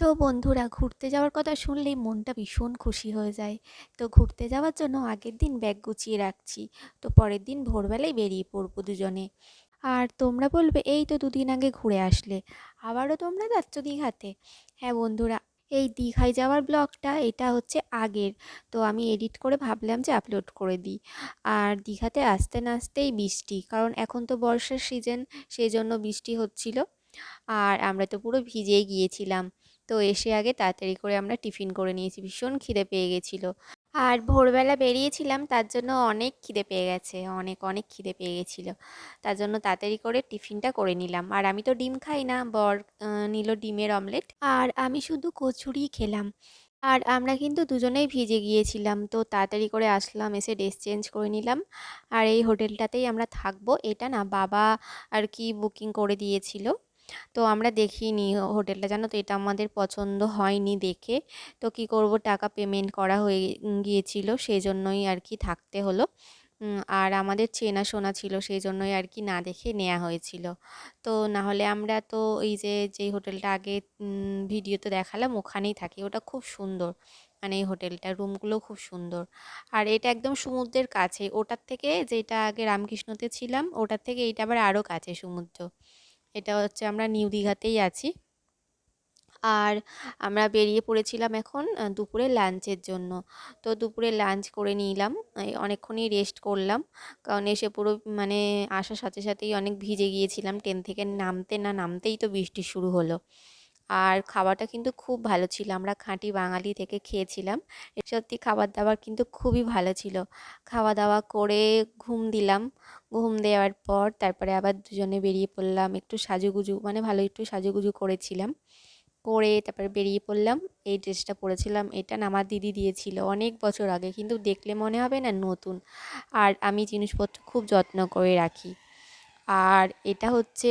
তো বন্ধুরা, ঘুরতে যাওয়ার কথা শুনলেই মনটা ভীষণ খুশি হয়ে যায়। তো ঘুরতে যাওয়ার জন্য আগের দিন ব্যাগ গুছিয়ে রাখছি। তো পরের দিন ভোরবেলায় বেরিয়ে পড়ব দুজনে। আর তোমরা বলবে, এই তো দুদিন আগে ঘুরে আসলে। আবারও তোমরা যাচ্ছ দীঘাতে? হ্যাঁ বন্ধুরা, এই দীঘায় যাওয়ার ব্লগটা এটা হচ্ছে আগের। তো আমি এডিট করে ভাবলাম যে আপলোড করে দিই। আর দীঘাতে আসতে না আসতেই বৃষ্টি, কারণ এখন তো বর্ষার সিজন সেই জন্য বৃষ্টি হচ্ছিল। আর আমরা তো পুরো ভিজেই গিয়েছিলাম। তো এসে আগে তাড়াতাড়ি করে আমরা টিফিন করে নিয়েছি, ভীষণ খিদে পেয়ে গেছিল। আর ভোরবেলা বেরিয়েছিলাম, তার জন্য অনেক খিদে পেয়ে গেছে, অনেক অনেক খিদে পেয়ে গেছিল। তার জন্য তাড়াতাড়ি করে টিফিনটা করে নিলাম। আর আমি তো ডিম খাই না, বর নিল ডিমের অমলেট। আর আমি শুধু কচুরি খেলাম। আর আমরা কিন্তু দুজনেই ভিজে গিয়েছিলাম, তো তাড়াতাড়ি করে আসলাম, এসে ড্রেস চেঞ্জ করে নিলাম। আর এই হোটেলটাতেই আমরা থাকব, এটা না বাবা আর কি বুকিং করে দিয়েছিল। তো আমরা দেখিনি হোটেলটা। জানো তো, এটা আমাদের পছন্দ হয়নি দেখে। তো কি করব? টাকা পেমেন্ট করা হয়ে গিয়েছিল সেই জন্যই আর কি থাকতে হলো। আর আমাদের চেনা চেনাশোনা ছিল সেই জন্যই আর কি না দেখে নেওয়া হয়েছিল। তো না হলে আমরা তো এই যে যেই হোটেলটা আগে ভিডিওতে দেখালাম, ওখানেই থাকি। ওটা খুব সুন্দর। মানে এই হোটেলটা, রুমগুলো খুব সুন্দর। আর এটা একদম সমুদ্রের কাছে। ওটার থেকে যেটা আগে রামকৃষ্ণতে ছিলাম, ওটার থেকে এইটা আবার আরও কাছে সমুদ্র। এটা হচ্ছে আমরা নিউ দীঘাতেই আছি। আর আমরা বেরিয়ে পড়েছিলাম এখন দুপুরে লাঞ্চের জন্য। তো দুপুরে লাঞ্চ করে নিলাম অনেকক্ষণই রেস্ট করলাম। কারণ এসে পুরো মানে আসার সাথে সাথেই অনেক ভিজে গিয়েছিলাম। ট্রেন থেকে নামতে না নামতেই তো বৃষ্টি শুরু হলো। আর খাবারটা কিন্তু খুব ভালো ছিল। আমরা খাঁটি বাঙালি থেকে খেয়েছিলাম। সত্যি খাবার দাবার কিন্তু খুবই ভালো ছিল। খাওয়া দাওয়া করে ঘুম দিলাম। ঘুম দেওয়ার পর তারপরে আবার দুজনে বেরিয়ে পড়লাম। একটু সাজুগুজু মানে ভালো একটু সাজুগুজু করেছিলাম। করে তারপরে বেরিয়ে পড়লাম। এই ড্রেসটা পরেছিলাম। এটা না আমার দিদি দিয়েছিল অনেক বছর আগে। কিন্তু দেখলে মনে হবে না নতুন। আর আমি জিনিসপত্র খুব যত্ন করে রাখি। আর এটা হচ্ছে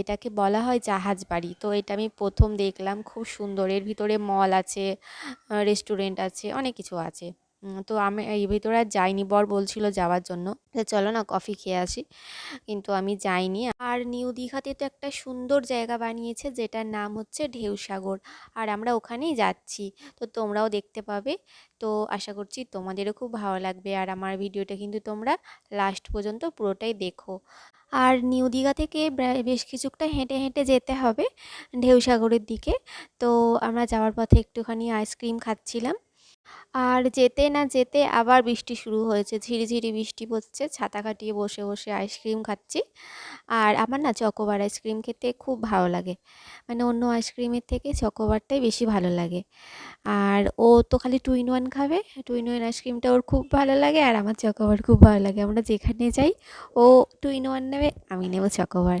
এটাকে বলা হয় জাহাজ বাড়ি। তো এটা আমি প্রথম দেখলাম, খুব সুন্দর। এর ভিতরে মল আছে রেস্টুরেন্ট আছে, অনেক কিছু আছে। তো আমি এই ভিতরে আর যাইনি, বর বলছিল যাওয়ার জন্য। চলো না, কফি খেয়ে আসি। কিন্তু আমি যাইনি। আর নিউ দীঘাতে তো একটা সুন্দর জায়গা বানিয়েছে, যেটার নাম হচ্ছে ঢেউসাগর। আর আমরা ওখানেই যাচ্ছি। তো তোমরাও দেখতে পাবে। তো আশা করছি তোমাদেরও খুব ভালো লাগবে। আর আমার ভিডিওটা কিন্তু তোমরা লাস্ট পর্যন্ত পুরোটাই দেখো। আর নিউ দীঘা থেকে বেশ কিছুটা হেঁটে হেঁটে যেতে হবে ঢেউসাগরের দিকে। তো আমরা যাওয়ার পথে একটুখানি আইসক্রিম খাচ্ছিলাম। আর যেতে না যেতে আবার বৃষ্টি শুরু হয়েছে। ঝিরিঝিরি বৃষ্টি পড়ছে ছাতা কাটিয়ে বসে বসে আইসক্রিম খাচ্ছি। আর আমার না চকোবার আইসক্রিম খেতে খুব ভালো লাগে। মানে অন্য আইসক্রিমের থেকে চকোবারটাই বেশি ভালো লাগে। আর ও তো খালি টু ইন ওয়ান খাবে, টু ইন ওয়ান আইসক্রিমটা ওর খুব ভালো লাগে আর আমার চকোবার খুব ভালো লাগে। আমরা যেখানে যাই, ও টু ইন ওয়ান নেবে, আমি নেব চকোবার।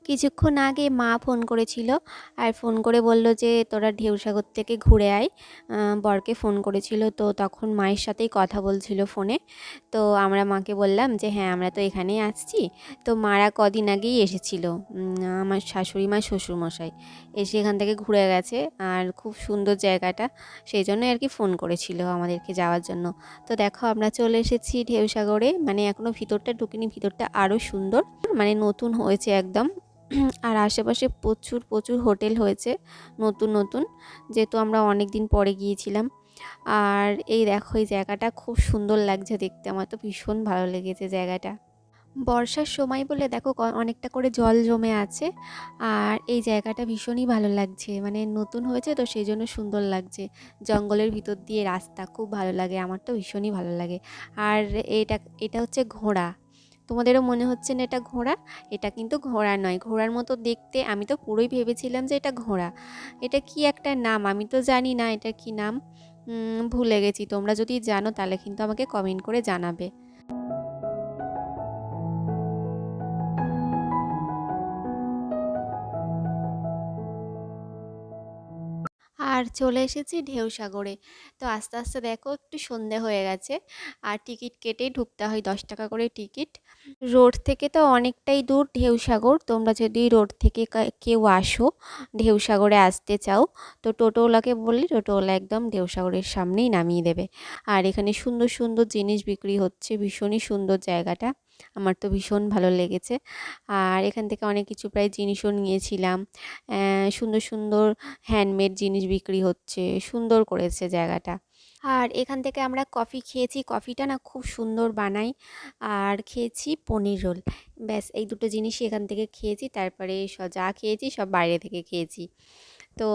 কিছুক্ষণ আগে মা ফোন করেছিল আর ফোন করে বলল যে, তোরা ঢেউসাগর থেকে ঘুরে আয়। বরকে ফোন করেছিল। তো তখন মায়ের সাথেই কথা বলছিল ফোনে। তো আমরা মাকে বললাম যে হ্যাঁ আমরা তো এখানেই আসছি। তো মারা কদিন আগেই এসেছিল। আমার শাশুড়ি মা শ্বশুরমশাই এসে এখান থেকে ঘুরে গেছে আর খুব সুন্দর জায়গাটা। সেই জন্য আর কি ফোন করেছিল আমাদেরকে যাওয়ার জন্য। তো দেখো, আমরা চলে এসেছি ঢেউসাগরে মানে এখনও ভিতরটা ঢুকিনি, ভিতরটা আরও সুন্দর। মানে নতুন হয়েছে একদম। আর আশেপাশে প্রচুর প্রচুর হোটেল হয়েছে, নতুন নতুন, যেহেতু আমরা অনেক দিন পরে গিয়েছিলাম। আর এই দেখো, এই জায়গাটা খুব সুন্দর লাগছে দেখতে, আমার তো ভীষণ ভালো লেগেছে জায়গাটা। বর্ষার সময় বলে দেখো অনেকটা করে জল জমে আছে, আর এই জায়গাটা ভীষণই ভালো লাগছে মানে নতুন হয়েছে তো সেই জন্য সুন্দর লাগছে। জঙ্গলের ভিতর দিয়ে রাস্তা, খুব ভালো লাগে, আমার তো ভীষণই ভালো লাগে। আর এটা এটা হচ্ছে ঘোড়া তোমাদেরও মনে হচ্ছে না এটা ঘোড়া? এটা কিন্তু ঘোড়া নয়। ঘোড়ার মতো দেখতে আমি তো পুরোই ভেবেছিলাম যে এটা ঘোড়া। এটা কি একটা নাম? আমি তো জানি না এটা কি নাম। ভুলে গেছি। তোমরা যদি জানো তাহলে কিন্তু আমাকে কমেন্ট করে জানাবে। আর চলে এসেছি ঢেউসাগরে তো আস্তে আস্তে দেখো একটু সন্ধে হয়ে গেছে। আর টিকিট কেটেই ঢুকতে হয় দশ টাকা করে টিকিট। রোড থেকে তো অনেকটাই দূর ঢেউসাগর তোমরা যদি রোড থেকে কেউ আসো ঢেউসাগরে আসতে চাও, তো টোটোওয়ালাকে বললে টোটোওয়ালা একদম ঢেউসাগরের সামনেই নামিয়ে দেবে। আর এখানে সুন্দর সুন্দর জিনিস বিক্রি হচ্ছে। ভীষণই সুন্দর জায়গাটা। আমার তো ভীষণ ভালো লেগেছে। আর এখান থেকে অনেক কিছু প্রায় জিনিসও নিয়েছিলাম। সুন্দর সুন্দর হ্যান্ডমেড জিনিস বিক্রি হচ্ছে, সুন্দর করেছে জায়গাটা। আর এখান থেকে আমরা কফি খেয়েছি। কফিটা না খুব সুন্দর বানাই। আর খেয়েছি পনির রোল। ব্যাস, এই দুটো জিনিসই এখান থেকে খেয়েছি। তারপরে যা খেয়েছি সব বাইরে থেকে খেয়েছি। তো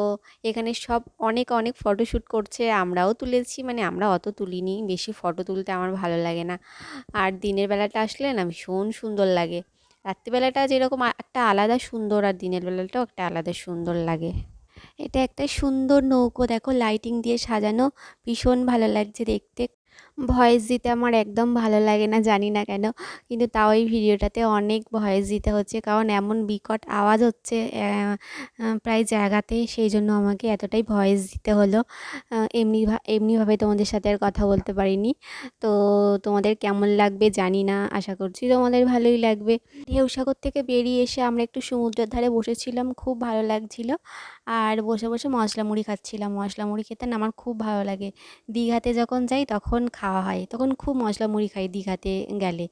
এখানে সব অনেক অনেক ফটোশ্যুট করছে, আমরাও তুলেছি মানে আমরা অত তুলিনি, বেশি ফটো তুলতে আমার ভালো লাগে না। আর দিনের বেলাটা আসলে না ভীষণ সুন্দর লাগে। রাত্রিবেলাটা যেরকম একটা আলাদা সুন্দর, আর দিনের বেলাটাও একটা আলাদা সুন্দর লাগে। এটা একটা সুন্দর নৌকো, দেখো লাইটিং দিয়ে সাজানো, ভীষণ ভালো লাগছে দেখতে। ভয়েস দিতে আমার একদম ভালো লাগে না, জানি না কেন। কিন্তু তাও এই ভিডিওটাতে অনেক ভয়েস দিতে হচ্ছে, কারণ এমন বিকট আওয়াজ হচ্ছে প্রায় জায়গাতে। সেই জন্য আমাকে এতটাই ভয়েস দিতে হলো। এমনি এমনিভাবে তোমাদের সাথে আর কথা বলতে পারিনি। তো তোমাদের কেমন লাগবে জানি না, আশা করছি তোমাদের ভালোই লাগবে। ঢেউসাগর থেকে বেরিয়ে এসে আমরা একটু সমুদ্রের ধারে বসেছিলাম, খুব ভালো লাগছিল। আর বসে বসে মশলা মুড়ি খাচ্ছিলাম। মশলা মুড়ি খেতে আমার খুব ভালো লাগে। দীঘাতে যখন যাই তখন খাওয়া হয়, তখন খুব মশলা মুড়ি খাই দীঘাতে গেলে।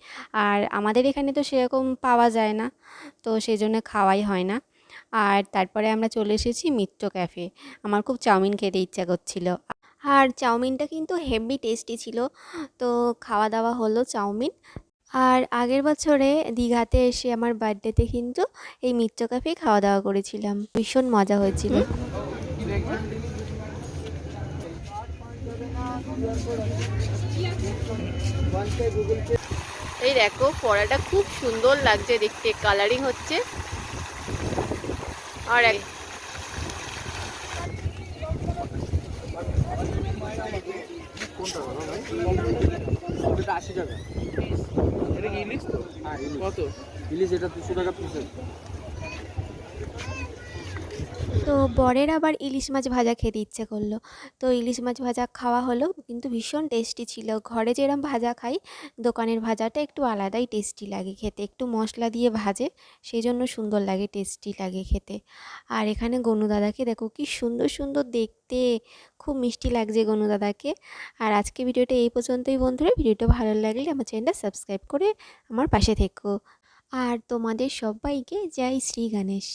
আর আমাদের এখানে তো সেরকম পাওয়া যায় না, তো সেই জন্য খাওয়াই হয় না। আর তারপরে আমরা চলে এসেছি মিত্র ক্যাফে, আমার খুব চাউমিন খেতে ইচ্ছা করছিল। আর চাউমিনটা কিন্তু হেভি টেস্টি ছিল, তো খাওয়া দাওয়া হলো চাউমিন। আর আগের বছরে দীঘাতে এসে আমার বার্থডেতে কিন্তু এই মিত্র ক্যাফে খাওয়া দাওয়া করেছিলাম, ভীষণ মজা হয়েছিল। এই দেখো পড়াটা খুব সুন্দর লাগছে দেখতে কালারিং হচ্ছে। আর আশি টাকা এটা কি ইলিশ? তো হ্যাঁ কত? ইলিশ এটা দুশো টাকা পিস তো বরের আবার ইলিশ মাছ ভাজা খেতে ইচ্ছে করল। তো ইলিশ মাছ ভাজা খাওয়া হলো, কিন্তু ভীষণ টেস্টি ছিল। ঘরে যেরকম ভাজা খাই, দোকানের ভাজাটা একটু আলাদাই টেস্টি লাগে খেতে। একটু মশলা দিয়ে ভাজে সেই জন্য সুন্দর লাগে, টেস্টি লাগে খেতে। আর এখানে গনু দাদাকে দেখো কি সুন্দর সুন্দর দেখতে, খুব মিষ্টি লাগছে গনু দাদাকে। আর আজকে ভিডিওটা এই পর্যন্তই বন্ধুরা। ভিডিওটা ভালো লাগলে আমার চ্যানেলটা সাবস্ক্রাইব করে আমার পাশে থেকো। আর তোমাদের সবাইকে জয় শ্রী গণেশ।